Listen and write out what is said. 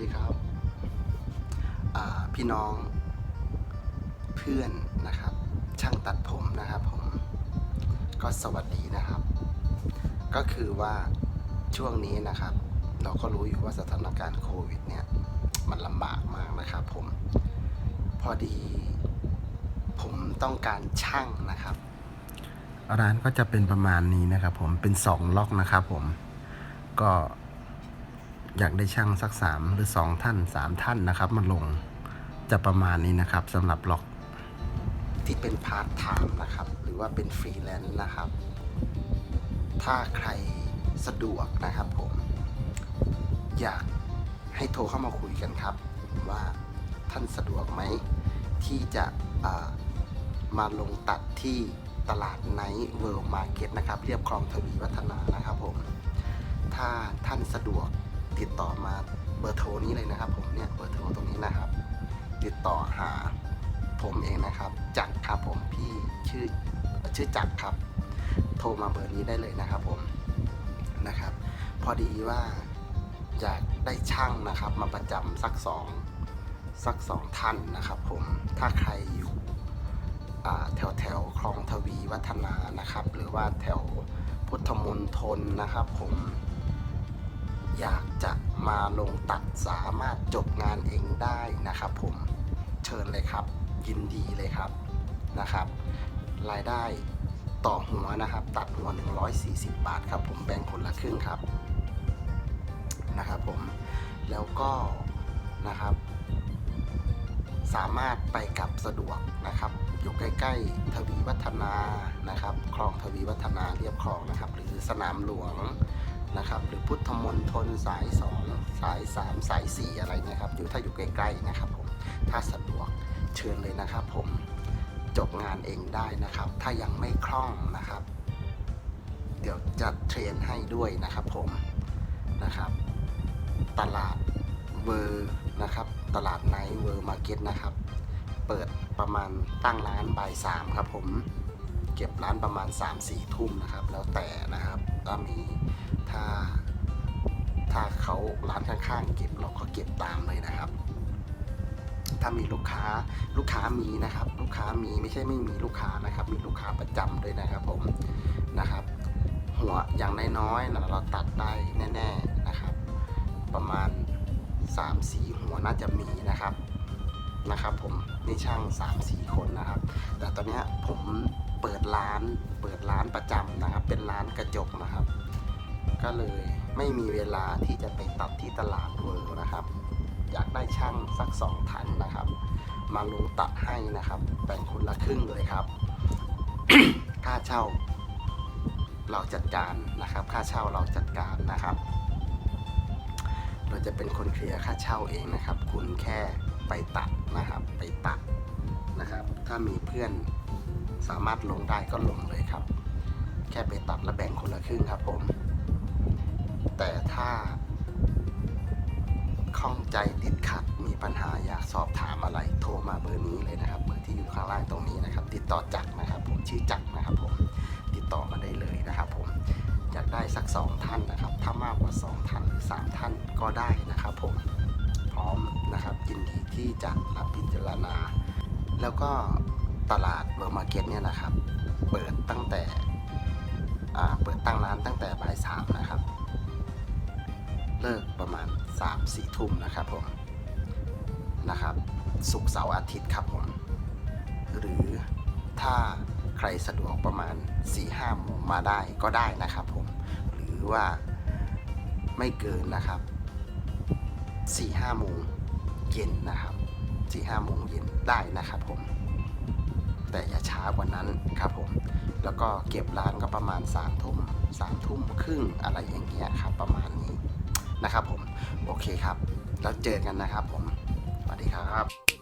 ดีครับพี่น้องเพื่อนนะครับ ช่างตัดผมนะครับผมก็สวัสดีนะครับ ก็คือว่าช่วงนี้นะครับ เราก็รู้อยู่ว่าสถานการณ์โควิดเนี่ยมันลำบากมากนะครับผมพอดีผมต้องการช่างนะครับ ร้านก็จะเป็นประมาณนี้นะครับผมเป็นสองล็อกนะครับผมก็ อยากได้ช่างสักสามหรือสองท่านสามท่านนะครับมาลงจะประมาณนี้นะครับสำหรับล็อกที่เป็นพาร์ทไทม์นะครับ หรือว่าเป็นฟรีแลนซ์นะครับ ถ้าใครสะดวกนะครับผม อยากให้โทรเข้ามาคุยกันครับ ว่าท่านสะดวกไหม ที่จะมาลงตัดที่ตลาดไนท์เวิลด์มาร์เก็ตนะครับ เรียบคลองทวีวัฒนานะครับผม ถ้าท่านสะดวก ติดต่อมาเบอร์โทรนี้เลยนะครับ ผมเนี่ยเบอร์โทรตรงนี้นะครับ ติดต่อหาผมเองนะครับ จักรครับผมพี่ชื่อชื่อจักรครับ โทรมาเบอร์นี้ได้เลยนะครับ ผมนะครับ พอดีว่าอยากได้ช่างนะครับ มาประจำสักสองสักสองท่านนะครับ ผมถ้าใครอยู่แถวแถวคลองทวีวัฒนานะครับ หรือว่าแถวพุทธมณฑลนะครับ ผม อยากจะมาลงตัดสามารถจบงานเองได้นะครับ ผมเชิญเลยครับ ยินดีเลยครับนะครับ รายได้ต่อหัวนะครับ ตัดหัว 140 บาทครับ ผมแบ่งคนละครึ่งครับนะครับผมแล้วก็นะครับ สามารถไปกับสะดวกนะครับ อยู่ใกล้ๆทวีวัฒนานะครับ คลองทวีวัฒนาเรียบคลองนะครับ หรือสนามหลวง นะครับ หรือพุทธมณฑลสาย 2 สาย 3 สาย 4 อะไรเนี่ยครับ อยู่ถ้าอยู่ใกล้ๆนะครับผม ถ้าสะดวกเชิญเลยนะครับผม จบงานเองได้นะครับ ถ้ายังไม่คล่องนะครับ เดี๋ยวจะเทรนให้ด้วยนะครับผมนะครับ ตลาดเวอร์นะครับ ตลาดไนท์เวอร์มาร์เก็ตนะครับ เปิดประมาณตั้งร้านบ่ายสามครับผม เก็บร้านประมาณ 3 4 ทุ่มนะครับ แล้วแต่นะครับถ้ามีถ้าถ้าเขาร้านข้างๆ เก็บเราก็เก็บตามเลยนะครับ ถ้ามีลูกค้าลูกค้ามีนะครับ ลูกค้ามีไม่ใช่ไม่มีลูกค้านะครับ มีลูกค้าประจำด้วยนะครับผมนะครับ หัวอย่างน้อยๆนะเราตัดได้แน่ๆนะครับ ประมาณ 3-4 หัวน่าจะมีนะครับนะครับผมนี่ช่าง 3-4 คนนะครับ แต่ตอนนี้ผม เปิดร้านเปิดร้านประจำนะครับ เป็นร้านกระจกนะครับ ก็เลยไม่มีเวลาที่จะไปตัดที่ตลาดเวิร์นะครับ อยากได้ช่างสักสองทันนะครับ มาลงตัดให้นะครับแบ่งคนละครึ่งเลยครับ ค่าเช่า เราจัดการนะครับ ค่าเช่าเราจัดการนะครับ เราจะเป็นคนเคลียร์ค่าเช่าเองนะครับ คุณแค่ไปตัดนะครับ ไปตัดนะครับ ถ้ามีเพื่อน สามารถลงได้ก็ลงเลยครับ แค่ไปตัดและแบ่งคนละครึ่งครับผม แต่ถ้าข้องใจติดขัดมีปัญหาอยากสอบถามอะไรโทรมาเบอร์นี้เลยนะครับเบอร์ที่อยู่ข้างล่างตรงนี้นะครับ ติดต่อจักรนะครับ ผมชื่อจักรนะครับ ผมติดต่อมาได้เลยนะครับผมอยากได้สักสองท่านนะครับ ถ้ามากกว่าสองท่านหรือสามท่านก็ได้นะครับ ผมพร้อมนะครับยินดีที่จะรับพิจารณา แล้วก็ ตลาดเวอร์มาร์เก็ตเนี่ยนะครับ เปิดตั้งแต่เปิดตั้งร้านตั้งแต่บ่ายสามนะครับ เลิกประมาณ3ามสี่ทุ่มนะครับผมนะครับศุกร์เสาร์อาทิตย์ครับผม หรือถ้าใครสะดวกประมาณ4ี่ห้าโมงมาได้ก็ได้นะครับผม หรือว่าไม่เกินนะครับ4ี่ห้าโมงเย็นนะครับ4ี่ห้าโมงเย็นได้นะครับผม แต่อย่าช้ากว่านั้นครับผม แล้วก็เก็บร้านก็ประมาณ3ามทุ่มสามทุ่มครึ่งอะไรอย่างเงี้ยครับประมาณนี้นะครับผม โอเคครับ แล้วเจอกันนะครับผม สวัสดีครับ